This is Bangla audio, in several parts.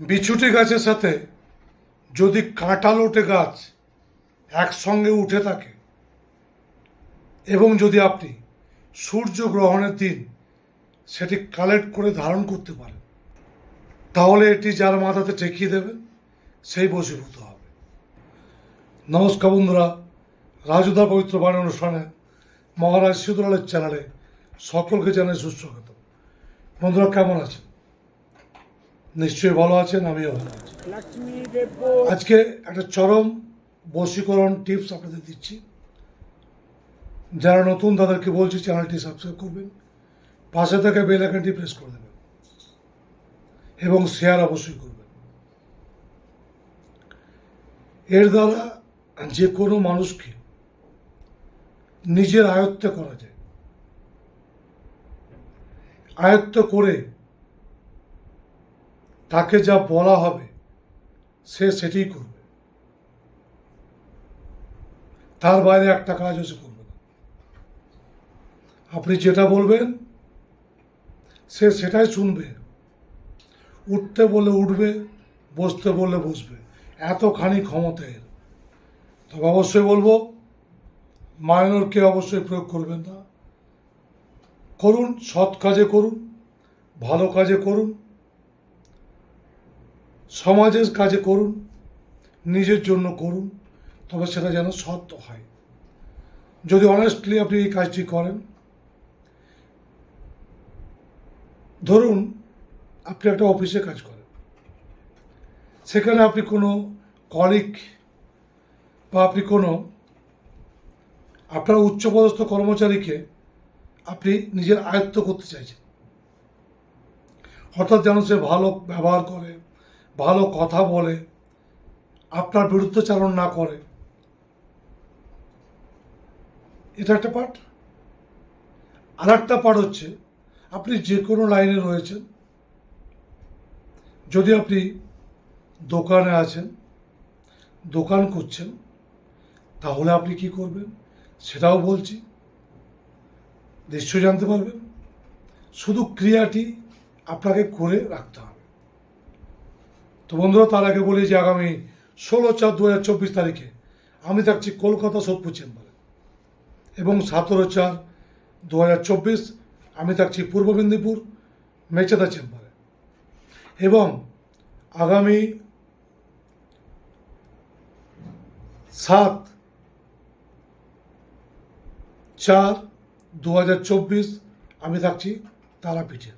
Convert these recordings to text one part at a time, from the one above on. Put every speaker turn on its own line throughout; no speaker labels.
বিছুটি গাছের সাথে যদি কাঁটালোটে গাছ একসঙ্গে উঠে থাকে, এবং যদি আপনি সূর্য গ্রহণের দিন সেটি কালেক্ট করে ধারণ করতে পারেন, তাহলে এটি যার মাথাতে ঠেকিয়ে দেবেন, সেই বশীভূত হবে। নমস্কার বন্ধুরা রাজুদা পবিত্র বাণী অনুষ্ঠানে মহারাজ সিদ্ধলালের চ্যানেলে সকলকে জানাই সুস্বাগত বন্ধুরা, কেমন আছেন? নিশ্চয়ই ভালো আছেন, আমিও ভালো আছি। আজকে একটা চরম বশীকরণ টিপস আপনাদের দিচ্ছি। যারা নতুন, তাদেরকে বলছি চ্যানেলটি সাবস্ক্রাইব করবেন। পাশে থেকে বেল আইকনটি প্রেস করে দেবেন। এবং শেয়ার অবশ্যই করবেন। এর দ্বারা যে কোনো মানুষকে নিজের আয়ত্তে করা যায়। আয়ত্ত করে তাকে যা বলা হবে, সে সেটাই করবে। তার বাইরে একটা কাজ সে করবে না। আপনি যেটা বলবেন, সে সেটাই শুনবে। উঠতে বলে উঠবে, বসতে বললে বসবে। এতখানি ক্ষমতা এর। তবে অবশ্যই বলব মাইনরকে অবশ্যই প্রয়োগ করবেন না। করুন, সৎ কাজে করুন, ভালো কাজে করুন। সমাজের কাজে করুন, নিজের জন্য করুন, তবে সেটা যেন সত্য হয়। যদি অনেস্টলি আপনি এই কাজটি করেন, ধরুন আপনি একটা অফিসে কাজ করেন, সেখানে আপনি কোনো কলিক বা আপনি কোনো আপনার উচ্চপদস্থ কর্মচারীকে আপনি নিজের আয়ত্ত করতে চাইছেন। অর্থাৎ যেন সে ভালো ব্যবহার করে ভালো কথা বলে, আপনার বিরুদ্ধচারণ না করে। এটা একটা পার্ট আর একটা পার্ট হচ্ছে, আপনি যে কোনো লাইনে রয়েছেন, যদি আপনি দোকানে আছেন, দোকান করছেন তাহলে আপনি কি করবেন? সেটাও বলছি। নিশ্চয় জানতে পারবেন। শুধু ক্রিয়াটি আপনাকে করে রাখতে হবে। তো বন্ধুরা, তার আগে বলি যে আগামী ষোলো চার দু হাজার চব্বিশ তারিখে আমি থাকছি কলকাতা সোদপুর চেম্বারে এবং সতেরো চার দু হাজার চব্বিশ আমি থাকছি পূর্ব মেদিনীপুর মেচেদা চেম্বারে। এবং আগামী সাত চার দু হাজার চব্বিশ আমি থাকছি তারাপীঠে।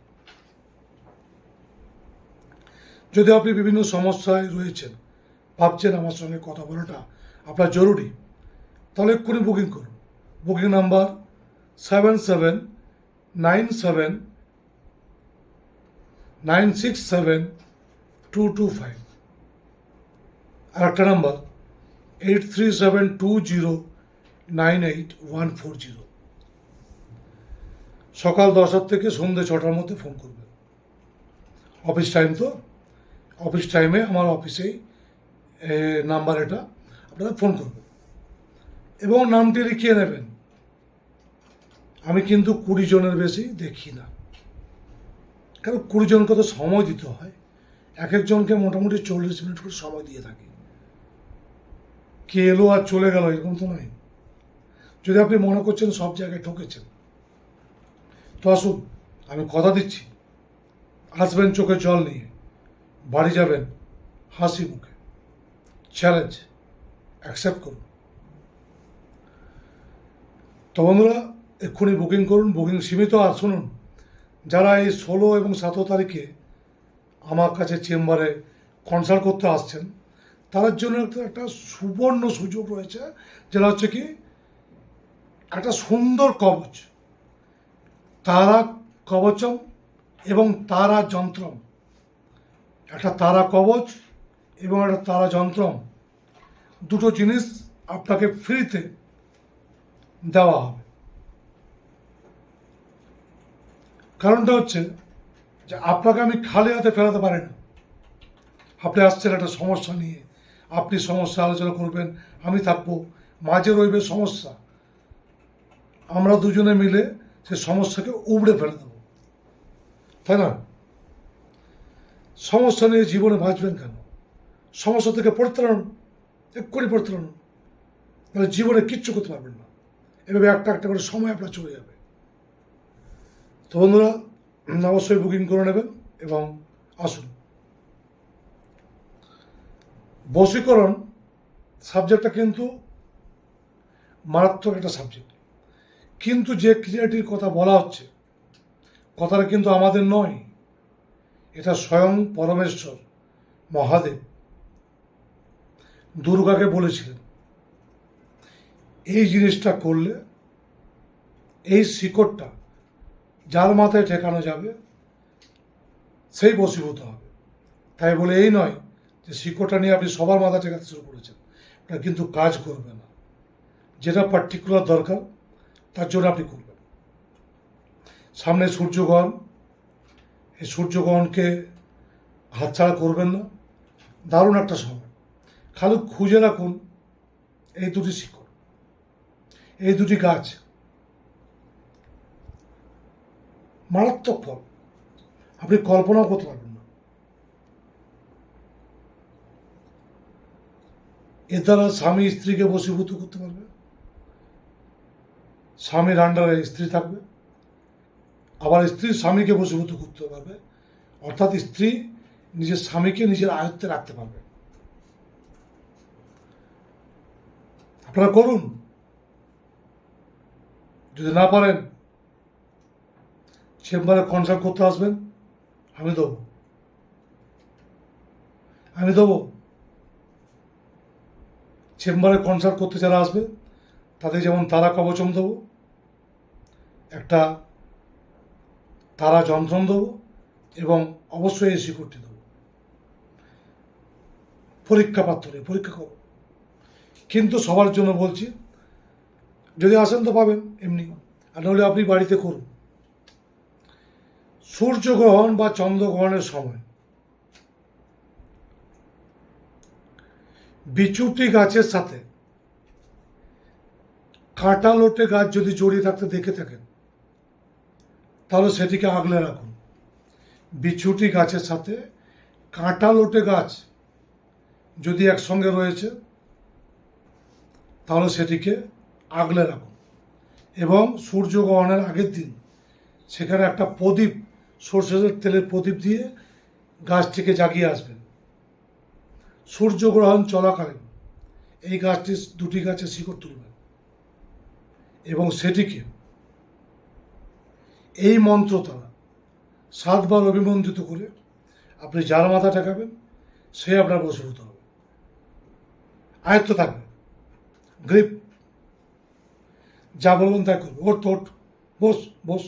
যদি আপনি বিভিন্ন সমস্যায় রয়েছেন, ভাবছেন আমার সঙ্গে কথা বলাটা আপনার জরুরি, তাহলে এক্ষুনি বুকিং করুন। Booking number seven seven nine seven nine six seven two two five আর একটা number eight three seven two zero nine eight one four zero সকাল দশটার থেকে সন্ধ্যে ছটার মধ্যে ফোন করবেন। অফিস টাইম তো? অফিস টাইমে আমার অফিসেই নাম্বার এটা, আপনারা ফোন করবেন। এবং নামটি লিখিয়ে নেবেন। আমি কিন্তু কুড়ি জনের বেশি দেখি না। কারণ কুড়ি জনকে তো সময় দিতে হয়। এক একজনকে মোটামুটি চল্লিশ মিনিট করে সময় দিয়ে থাকি। কে এলো আর চলে গেল, এরকম তো নয়। যদি আপনি মনে করছেন সব জায়গায় ঠকেছেন, তো আসুন, আমি কথা দিচ্ছি। আসবেন চোখে জল নিয়ে। বাড়ি যাবেন হাসি মুখে। চ্যালেঞ্জ অ্যাকসেপ্ট করুন। তো বন্ধুরা, এক্ষুনি বুকিং করুন বুকিং সীমিত। আর শুনুন, যারা এই ষোলো এবং সতেরো তারিখে আমার কাছে চেম্বারে কনসাল্ট করতে আসছেন, তাদের জন্য একটা সুবর্ণ সুযোগ রয়েছে, যেটা হচ্ছে কি, একটা সুন্দর কবচ। তারা কবচম এবং তারা যন্ত্রম। একটা তারা কবচ এবং একটা তারা যন্ত্রম দুটো জিনিস আপনাকে ফ্রিতে দেওয়া হবে। কারণটা হচ্ছে যে আপনাকে আমি খালি হাতে ফেরাতে পারি না। আপনি আসছেন একটা সমস্যা নিয়ে। আপনি সমস্যা আলোচনা করবেন, আমি থাকব। মাঝে রইবে সমস্যা। আমরা দুজনে মিলে সে সমস্যাকে উবড়ে ফেলে দেবো। তাই না? সমস্যা নিয়ে জীবনে বাঁচবেন কেন? সমস্যা থেকে পরিত্রাণ এক্ষুনি পরিত্রাণ। নাহলে জীবনে কিচ্ছু করতে পারবেন না। এভাবে একটা একটা করে সময় আপনার চলে যাবে। তো বন্ধুরা, অবশ্যই বুকিং করে নেবেন এবং আসুন। বশীকরণ সাবজেক্টটা কিন্তু মারাত্মক একটা সাবজেক্ট কিন্তু যে ক্রিয়াটির কথা বলা হচ্ছে, কথাটা কিন্তু আমাদের নয়। এটা স্বয়ং পরমেশ্বর, মহাদেব। দুর্গাকে বলেছিলেন, এই জিনিসটা করলে এই শিকড়টা যার মাথায় ঠেকানো যাবে, সেই বশীভূত হবে। তাই বলে এই নয় যে শিকড়টা নিয়ে আপনি সবার মাথা ঠেকাতে শুরু করেছেন। এটা কিন্তু কাজ করবে না। যেটা পার্টিকুলার দরকার, তার জন্য আপনি করবেন। সামনে সূর্যগ্রহণ এই সূর্যগ্রহণকে হাতছাড়া করবেন না। দারুণ একটা সময়। খালি খুঁজে রাখুন এই দুটি শিকড়, এই দুটি গাছ। মারাত্মক ফল। আপনি কল্পনাও করতে পারবেন না। এর দ্বারা স্বামী স্ত্রীকে বশীভূত করতে পারবে। স্বামীর আন্ডারে স্ত্রী থাকবে। আবার স্ত্রী স্বামীকে বশীভূত করতে পারবে। অর্থাৎ স্ত্রী নিজের স্বামীকে নিজের আয়ত্তে রাখতে পারবে। আপনারা করুন। যদি না পারেন, চেম্বারে কনসাল্ট করতে আসবেন। আমি দেবো। আমি দেবো। চেম্বারে কনসাল্ট করতে যারা আসবে, তাদের যেমন তারা কবচম দেবো। একটা তারা যন্ত্রণ দেবো এবং অবশ্যই এই শিকড়টি দেবো। পরীক্ষা পাত্র পরীক্ষা করো। কিন্তু সবার জন্য বলছি, যদি আসেন তো পাবেন এমনি, আর নাহলে আপনি বাড়িতে করুন। সূর্যগ্রহণ বা চন্দ্রগ্রহণের সময় বিচুটি গাছের সাথে কাঁটা লোটে গাছ যদি জড়িয়ে থাকতে দেখে থাকেন তাহলে সেটিকে আগলে রাখুন। বিছুটি গাছের সাথে কাঁটা লোটে গাছ যদি একসঙ্গে রয়েছে, তাহলে সেটিকে আগলে রাখুন। এবং সূর্যগ্রহণের আগের দিন সেখানে একটা প্রদীপ, সর্ষের তেলের প্রদীপ দিয়ে গাছটিকে জাগিয়ে আসবেন। সূর্যগ্রহণ চলাকালীন এই গাছটি দুটি গাছের শিকড় তুলবেন এবং সেটিকে এই মন্ত্র দ্বারা সাতবার অভিমন্ত্রিত করে আপনি যার মাথা ঠেকাবেন, সে আপনার বসীভূত হবে। আয়ত্ত থাকবে গ্রিপ। যা বলবেন তাই করবে ওট ওট বস বস।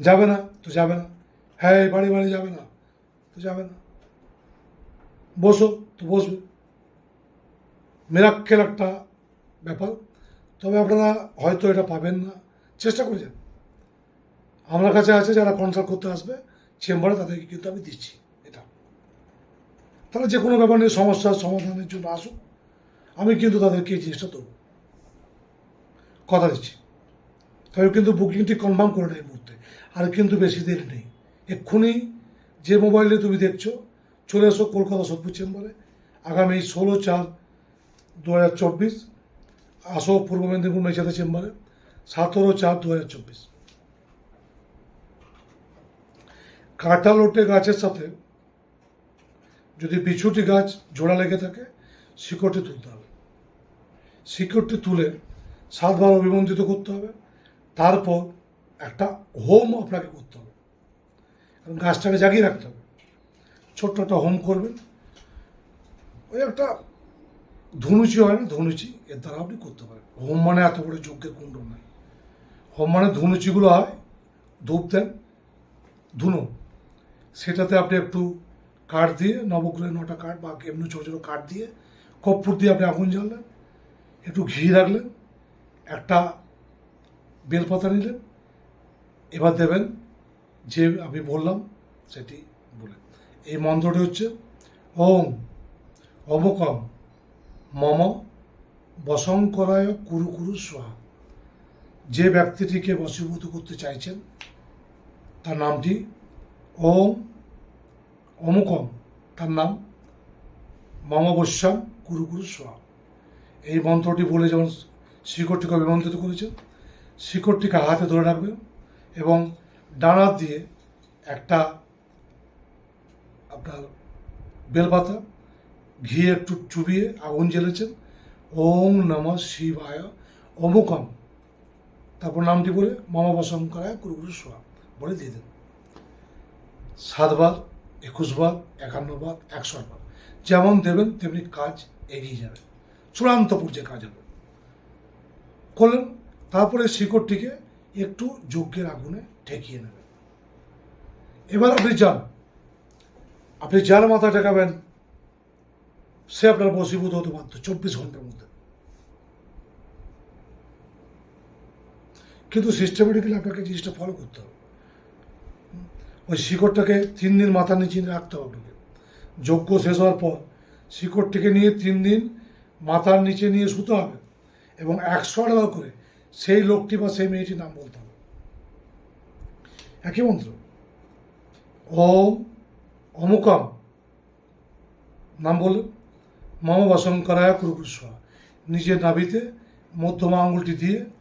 যাবে না তো যাবে না। হ্যাঁ বাড়ি বাড়ি যাবে না তো যাবে না। বসো তো বসবে। মেরাক্কেল একটা ব্যাপার। তবে আপনারা হয়তো এটা পাবেন না। চেষ্টা করে যান। আমার কাছে আছে যারা কনসাল্ট করতে আসবে, চেম্বারে তাদেরকে কিন্তু আমি দিচ্ছি এটা। তারা যে কোনো ব্যাপার নিয়ে সমস্যার সমাধানের জন্য আসুক। আমি কিন্তু তাদেরকে এই জিনিসটা দেবো। কথা দিচ্ছি। তবে কিন্তু বুকিংটি কনফার্ম করে নেয় মুহূর্তে। আর কিন্তু বেশি দেরি নেই। এক্ষুনি যে মোবাইলে তুমি দেখছ, চলে এসো কলকাতা সোদপুর চেম্বারে। আগামী ষোলো চার দু হাজার চব্বিশ, আসো পূর্ব মেদিনীপুর মেচাদা চেম্বারে। সতেরো চার দু হাজার চব্বিশ। কাঁটা লোটে গাছের সাথে যদি বিছুটি গাছ জোড়া লেগে থাকে, শিকড়টি তুলতে হবে। শিকড়টি তুলে সাতবার অভিমন্ত্রিত করতে হবে। তারপর একটা হোম আপনাকে করতে হবে। কারণ গাছটাকে জাগিয়ে রাখতে হবে। ছোট্ট একটা হোম করবেন। ওই একটা ধনুচি হয় না, ধনুচি, এর দ্বারা আপনি করতে পারেন। হোম মানে এত বড় যজ্ঞের কুণ্ড নয়। মানে ধনুচিগুলো হয়, ধূপ দেন, ধুনু। সেটাতে আপনি একটু কাঠ দিয়ে নবগ্রহের নটা কাঠ বা এমনি ছোটো ছোটো কাঠ দিয়ে, কর্পূর দিয়ে আপনি আগুন জ্বাললেন, একটু ঘি রাখলেন, একটা বেলপাতা নিলেন, এবার দেবেন যে আমি বললাম সেটি বলে এই মন্ত্রটি হচ্ছে, ওম অমকম মম বশঙ্করায় কুরু কুরু সোহা যে ব্যক্তিটিকে বশীভূত করতে চাইছেন, তার নামটি ওম অমুকম তার নাম মমবস্যাম কুরু কুরু সোয়া এই মন্ত্রটি বলে যেমন শিকড়টিকে অভিমন্ত্রিত করেছেন, শিকড়টিকে হাতে ধরে রাখবে এবং ডানার দিয়ে একটা আপনার বেলপাতা ঘি একটু চুবিয়ে আগুন জ্বেলেছেন। ওম নম শিবায় অমুকম তারপর নামটি বলে মামা বসঙ্করায় কুরুগুরু সোয়া বলে দিয়ে দেন। সাতবার, একুশবার, একান্নবার একশো বার যেমন দেবেন, তেমনি কাজ এগিয়ে যাবে। চূড়ান্ত পর্যায়ে কাজ হবে। করলেন, তারপরে শিকড়টিকে একটু যজ্ঞের আগুনে ঠেকিয়ে নেবেন। এবার আপনি যান। আপনি যার মাথা ঠেকাবেন, সে আপনার বসীভূত হতে বাধ্য। চব্বিশ ঘণ্টার মধ্যে। কিন্তু সিস্টেমেটিক্যালি আপনাকে জিনিসটা ফলো করতে হবে। ওই শিকড়টাকে তিন দিন মাথার নিচে রাখতে হবে আপনাকে। যজ্ঞ শেষ হওয়ার পর শিকড়টিকে নিয়ে তিন দিন মাথার নিচে নিয়ে শুতে হবে এবং একশো বার করে সেই লোকটি বা সেই মেয়েটির নাম বলতে হবে। একই মন্ত্র। ওম অমুকম নাম বললেন মম বাসঙ্করায় কুরুকুস্বা নিজের নাভিতে মধ্যমা আঙুলটি দিয়ে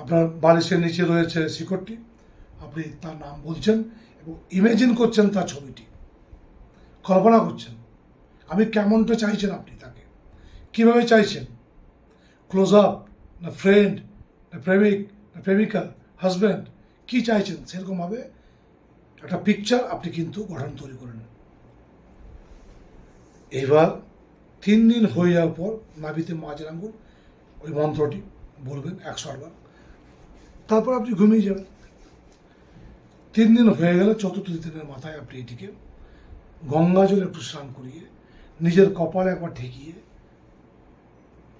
আপনার বালিশের নিচে রয়েছে শিকড়টি, আপনি তার নাম বলছেন এবং ইমেজিন করছেন তার ছবিটি। কল্পনা করছেন, আমি কেমনটা চাইছেন আপনি তাকে? কীভাবে চাইছেন? ক্লোজ আপ না ফ্রেন্ড না প্রেমিক, না প্রেমিকা হাজব্যান্ড কি চাইছেন? সেরকমভাবে একটা পিকচার আপনি কিন্তু গঠন তৈরি করে নেন। এবার তিন দিন হয়ে যাওয়ার পর নাভিতে মাঝের আঙ্গুল, ওই মন্ত্রটি বলবেন একশো আটবার। তারপর আপনি ঘুমিয়ে যাবেন। তিন দিন হয়ে গেলে চতুর্থ দিনের মাথায় আপনি এটিকে গঙ্গা জলে একটু স্নান করিয়ে নিজের কপালে একবার ঠেকিয়ে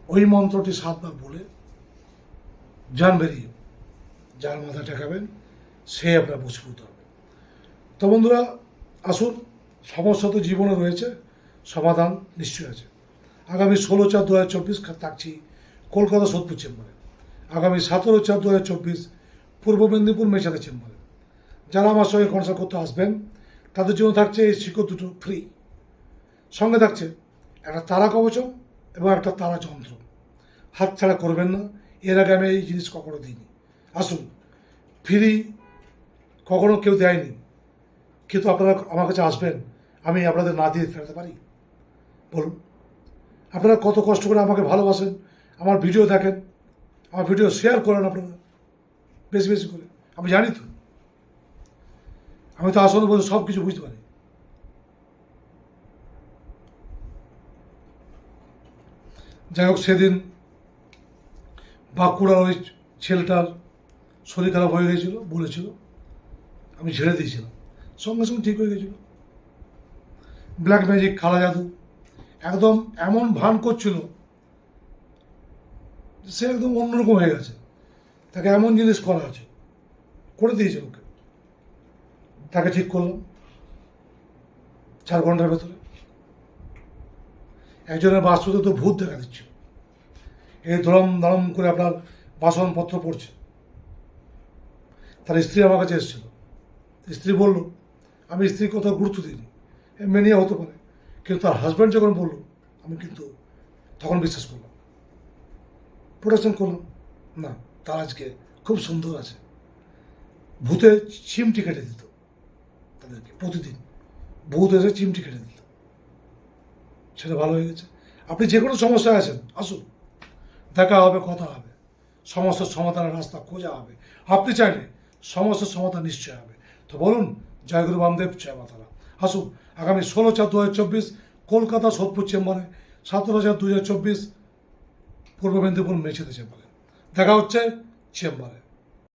ওই মন্ত্রটি সাতবার বলে যান বেরিয়ে যার মাথা ঠেকাবেন, সে আপনার বসীভূত হবে। তো বন্ধুরা, আসুন সমস্যা তো জীবনে রয়েছে, সমাধান নিশ্চয়ই আছে। আগামী ষোলো চার দু হাজার চব্বিশ থাকছি কলকাতা সোদপুর চেম্বারে। আগামী সতেরো চার দু হাজার চব্বিশ পূর্ব মেদিনীপুর মেশাদা চেম্বারে। যারা আমার সঙ্গে কনসাল্ট করতে আসবেন, তাদের জন্য থাকছে এই শিকড় দুটো ফ্রি সঙ্গে থাকছে একটা তারা কবচম এবং একটা তারা যন্ত্র। হাত ছাড়া করবেন না, এর আগে আমি এই জিনিস কখনো দিইনি। আসুন, ফ্রি কখনো কেউ দেয়নি। কিন্তু আপনারা আমার কাছে আসবেন, আমি আপনাদের না দিয়ে ফেরাতে পারি। বলুন, আপনারা কত কষ্ট করে আমাকে ভালোবাসেন, আমার ভিডিও দেখেন আমার ভিডিও শেয়ার করেন আপনারা। বেশি বেশি করে। আমি জানি তো। আমি তো আসলে বলতে সব কিছু বুঝতে পারি। যাই হোক, সেদিন বাঁকুড়ার ওই ছেলেটার শরীর খারাপ হয়ে গেছিল, বলেছিল। আমি ঝেড়ে দিয়েছিলাম। সঙ্গে সঙ্গে ঠিক হয়ে গেছিল। ব্ল্যাক ম্যাজিক খালা জাদু। একদম এমন ভান করছিল সে একদম অন্যরকম হয়ে গেছে। তাকে এমন জিনিস করা আছে। করে দিয়েছে ওকে। তাকে ঠিক করলাম। চার ঘণ্টার ভেতরে। একজনের বাস্তুতে তো ভূত দেখা দিচ্ছে। এই ধরম ধরম করে আপনার বাসনপত্র পড়ছে। তার স্ত্রী আমার কাছে এসেছিল। স্ত্রী বলল, আমি স্ত্রীর কথা গুরুত্ব দিইনি। মেনিয়া হতে পারে। কিন্তু তার হাজব্যান্ড যখন বলল, আমি কিন্তু তখন বিশ্বাস করলাম প্রোটেকশন করলাম না, তার আজকে খুব সুন্দর আছে। ভূতে চিমটি কেটে দিত তাদেরকে প্রতিদিন। ভূত এসে চিমটি কেটে দিত। সেটা ভালো হয়ে গেছে। আপনি যে কোনো সমস্যায় আছেন, আসুন। দেখা হবে, কথা হবে। সমস্যার সমাধানের রাস্তা খোঁজা হবে। আপনি চাইলে সমস্যার সমাধান নিশ্চয় হবে। তো বলুন, জয় গুরু বামদেব, জয় মাতারা। আসুন, আগামী ষোলো চার দু হাজার চব্বিশ কলকাতা সোদপুর চেম্বারে সতেরো চার দু হাজার চব্বিশ পূর্ব মেদিনীপুর মেছেতে চেম্বারে দেখা হচ্ছে চেম্বারে।